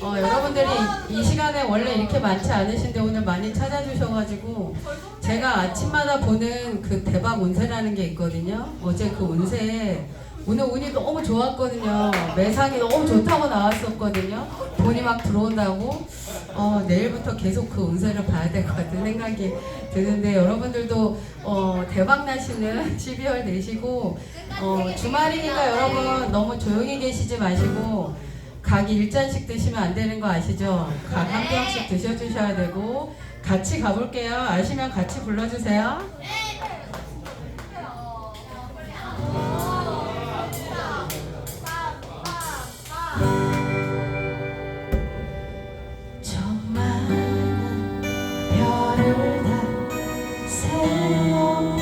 어, 여러분들이 이 시간에 원래 이렇게 많지 않으신데 오늘 많이 찾아주셔가지고 제가 아침마다 보는 그 대박 운세라는 게 있거든요. 어제 그 운세에 오늘 운이 너무 좋았거든요. 매상이 너무 좋다고 나왔었거든요. 돈이 막 들어온다고. 어, 내일부터 계속 그 운세를 봐야 될 것 같은 생각이 드는데 여러분들도 어, 대박 나시는 12월 되시고 어, 주말이니까 여러분 너무 조용히 계시지 마시고 각 일잔씩 드시면 안 되는 거 아시죠? 각 한 병씩 드셔주셔야 되고 같이 가볼게요. 아시면 같이 불러주세요. 저 많은 별을 다 세어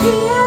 You